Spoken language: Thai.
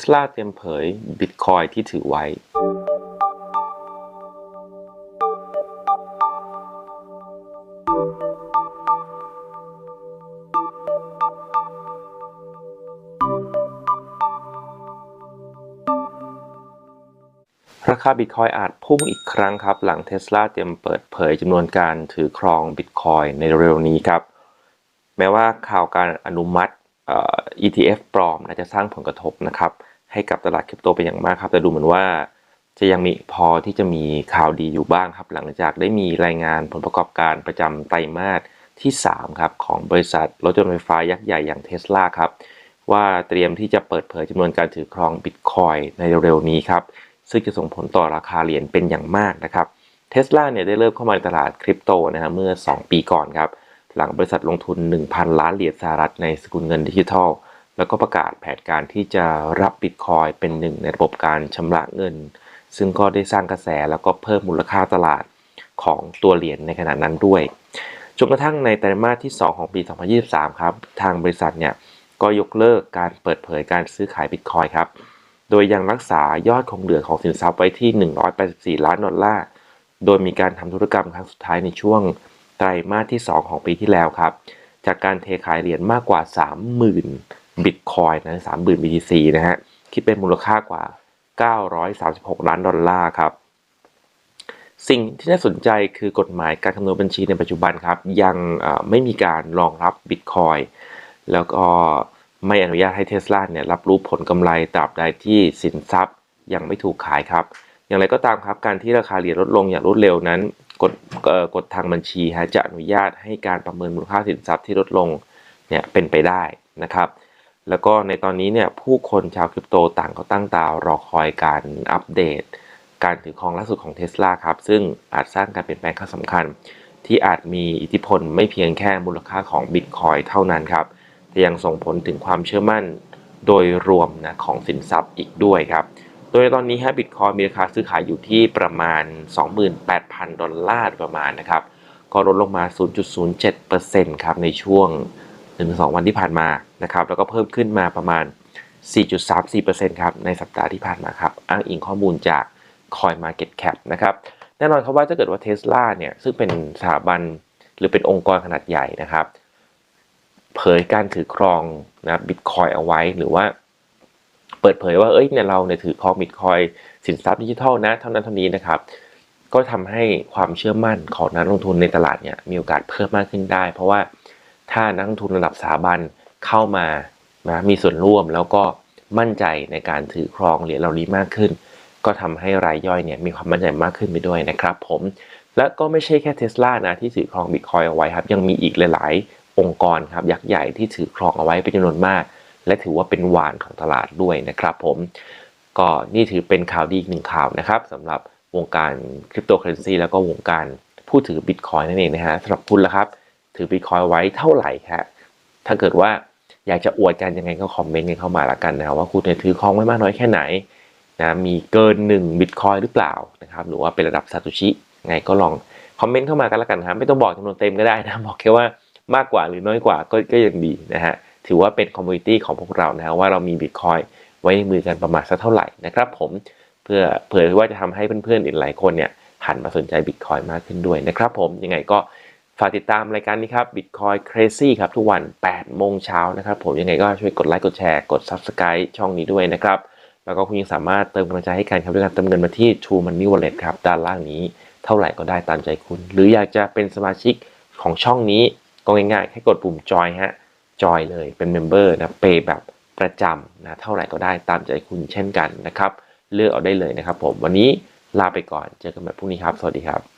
สลาเตรียมเผยบิตคอยที่ถือไว้ ราคาบิตคอยอาจพุ่งอีกครั้งครับ หลังเท s l a เตรียมเปิดเผยจำนวนการถือครองบิตคอยในเร็วนี้ครับ แม้ว่าข่าวการอนุมัติ ETF ปลอมนะจะสร้างผลกระทบนะครับให้กับตลาดคริปโตเป็นอย่างมากครับ แต่ดูเหมือนว่าจะยังมีพอที่จะมีข่าวดีอยู่บ้างครับ หลังจากได้มีรายงานผลประกอบการประจำไตรมาสที่ 3 ครับ ของบริษัทรถยนต์ไฟฟ้ายักษ์ใหญ่อย่างเท s l a ครับ ว่าเตรียมที่จะเปิดเผยจำนวนการถือครองบิตคอยในเร็วๆนี้ครับ ซึ่งจะส่งผลต่อราคาเหรียญเป็นอย่างมากนะครับเทสลาเนี่ยได้เริ่มเข้ามาในตลาดคริปโตนะฮะเมื่อ 2 ปีก่อนครับ หลังบริษัทลงทุน 1,000 ล้านเหรียญสหรัฐในสกุลเงินดิจิทัล แล้วก็ประกาศแผนการที่จะรับบิตคอยเป็นหนึ่งในระบบการชำระเงิน ซึ่งก็ได้สร้างกระแสแล้วก็เพิ่มมูลค่าตลาดของตัวเหรียญในขณะนั้นด้วยจนกระทั่งในไตรมาสที่ 2 ของปี 2023 ครับ ทางบริษัทเนี่ยก็ยกเลิกการเปิดเผยการซื้อขายบิตคอยครับ โดยยังรักษายอดคงเหลือของสินทรัพย์ไว้ที่ 184 ล้านดอลลาร์ โดยมีการทำธุรกรรมครั้งสุดท้ายในช่วง ไตรมาสที่ 2 ของปีที่แล้วครับ จากการเทขายเหรียญมากกว่า 30,000 บิตคอยนะ30,000 BTC นะฮะคิดเป็นมูลค่ากว่า 936 ล้านดอลลาร์ครับ สิ่งที่น่าสนใจคือกฎหมายการคำนวณบัญชีในปัจจุบันครับ ยังไม่มีการรองรับบิตคอยแล้วก็ไม่อนุญาตให้เทสลาเนี่ยรับรู้ผลกำไรตราบใดที่สินทรัพย์ยังไม่ถูกขายครับ อย่างไรก็ตามครับการที่ราคาเหรียญลดลงอย่างรวดเร็วนั้น กฎกฎทางบัญชีฮะจะอนุญาตให้การประเมินมูลค่าสินทรัพย์ที่ลดลงเนี่ยเป็นไปได้นะครับ แล้วก็ในตอนนี้เนี่ยผู้คนชาวคริปโตต่างก็ตั้งตารอคอยการอัปเดต การถือครองล่าสุดของเท s l a ครับ ซึ่งอาจสร้างการเปลี่ยนแปลงครั้งสำคัญ ที่อาจมีอิทธิพลไม่เพียงแค่มูลค่าของบิตคอยเท่านั้นครับ แต่ยังส่งผลถึงความเชื่อมั่นโดยรวมนะของสินทรัพย์อีกด้วยครับ โดยตอนนี้ฮะบิตคอยมีราคาซื้อขายอยู่ที่ประมาณ 28,000 ดอลลาร์ประมาณนะครับ ก็ลดลงมา 0.07%ครับในช่วง 1-2 วันที่ผ่านมานะครับ แล้วก็เพิ่มขึ้นมาประมาณ 4.34%ครับในสัปดาห์ที่ผ่านมาครับ อ้างอิงข้อมูลจาก CoinMarketCap นะครับ แน่นอนครับว่าถ้าเกิดว่า Tesla เนี่ย ซึ่งเป็นสถาบันหรือเป็นองค์กรขนาดใหญ่นะครับ เผยการถือครองนะบิตคอยเอาไว้หรือว่า เปิดเผยว่าเอ้ยเนี่ยเราเนี่ยถือครองบิตคอยสินทรัพย์ดิจิทัลนะเท่านั้นเท่านี้นะครับก็ทำให้ความเชื่อมั่นของนักลงทุนในตลาดเนี่ยมีโอกาสเพิ่มมากขึ้นได้ เพราะว่าถ้านักลงทุนระดับสถาบันเข้ามานะมีส่วนร่วมแล้วก็มั่นใจในการถือครองเหรียญเหล่านี้มากขึ้น ก็ทำให้รายย่อยเนี่ยมีความมั่นใจมากขึ้นไปด้วยนะครับผมและก็ไม่ใช่แค่เท s l a นะที่ถือครองบิตคอยเอาไว้ครับยังมีอีกหลาย ๆ องค์กรครับยักษ์ใหญ่ที่ถือครองเอาไว้เป็นจำนวนมาก และถือว่าเป็นหวานของตลาดด้วยนะครับผม ก็นี่ถือเป็นข่าวดีอีกหนึ่งข่าวนะครับสำหรับวงการคริปโตเคอเรนซีแล้วก็วงการผู้ถือบิตคอยนั่นเองนะฮะสำหรับคุณละครับ ถือบิตคอยไว้เท่าไหร่ครถ้าเกิดว่าอยากจะอวดกันยังไงก็คอมเมนต์กันเข้ามาละกันนะครับว่าคุณเนี่ยถือคองไว้มากน้อยแค่ไหนนะมีเกิน1บิตคอยหรือเปล่านะครับหรือว่าเป็นระดับซาโตชิไงก็ลองคอมเมนต์เข้ามากันละกันครับไม่ต้องบอกจำนวนเต็มก็ได้นะบอกแค่ว่ามากกว่าหรือน้อยกว่าก็ก็ยังดีนะฮะ ถือว่าเป็นคอมมูนิตี้ของพวกเรานะว่าเรามีบิตคอยไว้ในมือกันประมาณสักเท่าไหร่นะครับผมเพื่อเผื่อว่าจะทำให้เพื่อนๆอีกหลายคนเนี่ยหันมาสนใจบิตคอยมากขึ้นด้วยนะครับผมยังไงก็ฝากติดตามรายการนี้ครับ Bitcoin Crazy ครับ ทุกวัน 8 โมงเช้านะครับ ผมยังไงก็ช่วยกดไลค์กดแชร์กด Subscribe ช่องนี้ด้วยนะครับ แล้วก็คุณยังสามารถเติมกำลังใจให้กันครับด้วยการเติมเงินมาที่ True Money Wallet ครับ ด้านล่างนี้เท่าไหร่ก็ได้ตามใจคุณ หรืออยากจะเป็นสมาชิกของช่องนี้ก็ง่ายๆแค่กดปุ่มจอยฮะ จอยเลยเป็นเมมเบอร์นะเปย์แบบประจำนะเท่าไหร่ก็ได้ตามใจคุณเช่นกันนะครับ เลือกเอาได้เลยนะครับผมวันนี้ลาไปก่อนเจอกันแบบพรุ่งนี้ครับ สวัสดีครับ